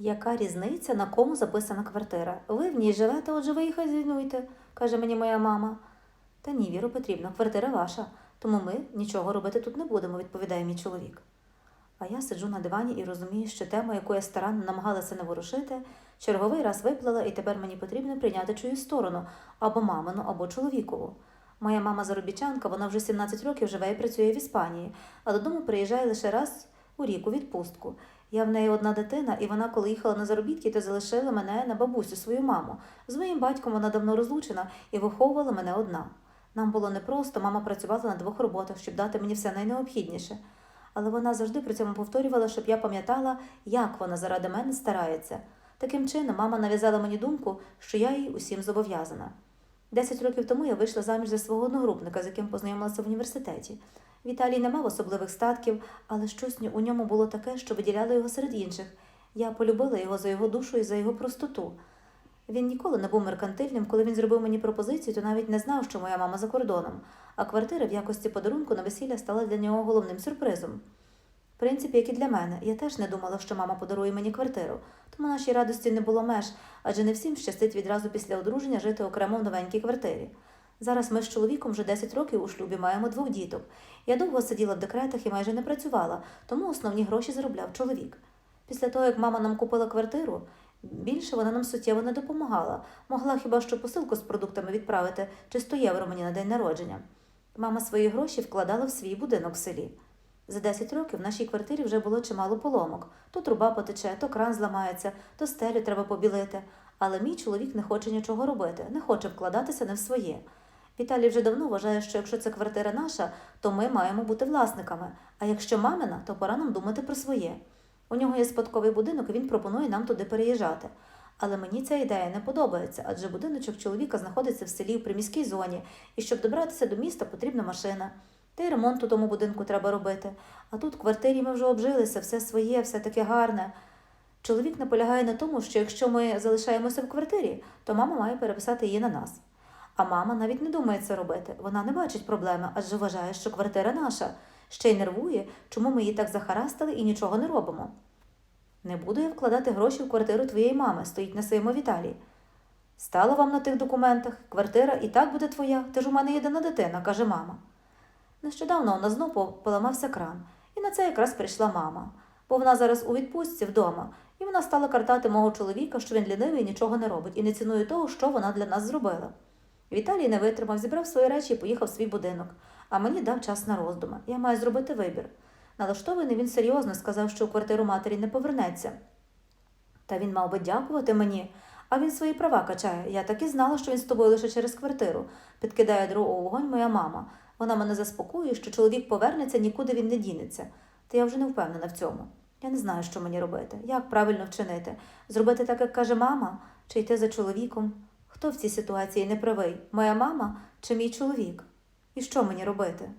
Яка різниця, на кому записана квартира? Ви в ній живете, отже ви і хазяйнуйте, каже мені моя мама. Та ні, Віро Петрівна, квартира ваша, тому ми нічого робити тут не будемо, відповідає мій чоловік. А я сиджу на дивані і розумію, що тема, яку я старанно намагалася не ворушити, черговий раз виплила, і тепер мені потрібно прийняти чиюсь сторону або мамину, або чоловікову. Моя мама заробітчанка, вона вже 17 років живе і працює в Іспанії, а додому приїжджає лише раз у рік у відпустку. Я в неї одна дитина, і вона, коли їхала на заробітки, то залишила мене на бабусю, свою маму. З моїм батьком вона давно розлучена і виховувала мене одна. Нам було непросто, мама працювала на двох роботах, щоб дати мені все найнеобхідніше. Але вона завжди при цьому повторювала, щоб я пам'ятала, як вона заради мене старається. Таким чином, мама нав'язала мені думку, що я їй усім зобов'язана. Десять років тому я вийшла заміж за свого одногрупника, з яким познайомилася в університеті. Віталій не мав особливих статків, але щось у ньому було таке, що виділяло його серед інших. Я полюбила його за його душу і за його простоту. Він ніколи не був меркантильним. Коли він зробив мені пропозицію, то навіть не знав, що моя мама за кордоном, а квартира в якості подарунку на весілля стала для нього головним сюрпризом. В принципі, як і для мене, я теж не думала, що мама подарує мені квартиру, тому нашій радості не було меж, адже не всім щастить відразу після одруження жити окремо в новенькій квартирі. Зараз ми з чоловіком вже 10 років у шлюбі маємо двох діток. Я довго сиділа в декретах і майже не працювала, тому основні гроші заробляв чоловік. Після того, як мама нам купила квартиру, більше вона нам суттєво не допомагала. Могла хіба що посилку з продуктами відправити чи 100 євро мені на день народження. Мама свої гроші вкладала в свій будинок в селі. За 10 років в нашій квартирі вже було чимало поломок. То труба потече, то кран зламається, то стелю треба побілити. Але мій чоловік не хоче нічого робити, не хоче вкладатися не в своє. Віталій вже давно вважає, що якщо це квартира наша, то ми маємо бути власниками. А якщо мамина, то пора нам думати про своє. У нього є спадковий будинок, і він пропонує нам туди переїжджати. Але мені ця ідея не подобається, адже будиночок чоловіка знаходиться в селі в приміській зоні, і щоб добратися до міста, потрібна машина. Та й ремонт у тому будинку треба робити. А тут в квартирі ми вже обжилися, все своє, все таке гарне. Чоловік наполягає на тому, що якщо ми залишаємося в квартирі, то мама має переписати її на нас. А мама навіть не думає це робити. Вона не бачить проблеми, адже вважає, що квартира наша. Ще й нервує, чому ми її так захарастали і нічого не робимо. Не буду я вкладати гроші в квартиру твоєї мами, стоїть на своєму Віталії. Стало вам на тих документах, квартира і так буде твоя, ти ж у мене єдина дитина, каже мама. Нещодавно у нас знов поламався кран, і на це якраз прийшла мама, бо вона зараз у відпустці вдома, і вона стала картати мого чоловіка, що він лінивий і нічого не робить, і не цінує того, що вона для нас зробила. Віталій не витримав, зібрав свої речі і поїхав в свій будинок, а мені дав час на роздуми. Я маю зробити вибір. Налаштований він серйозно сказав, що у квартиру матері не повернеться. Та він мав би дякувати мені, а він свої права качає. Я так і знала, що він з тобою лише через квартиру. Підкидає дров у вогонь моя мама. Вона мене заспокоює, що чоловік повернеться, нікуди він не дінеться. Та я вже не впевнена в цьому. Я не знаю, що мені робити, як правильно вчинити. Зробити так, як каже мама, чи йти за чоловіком. Хто в цій ситуації не правий? Моя мама чи мій чоловік? І що мені робити?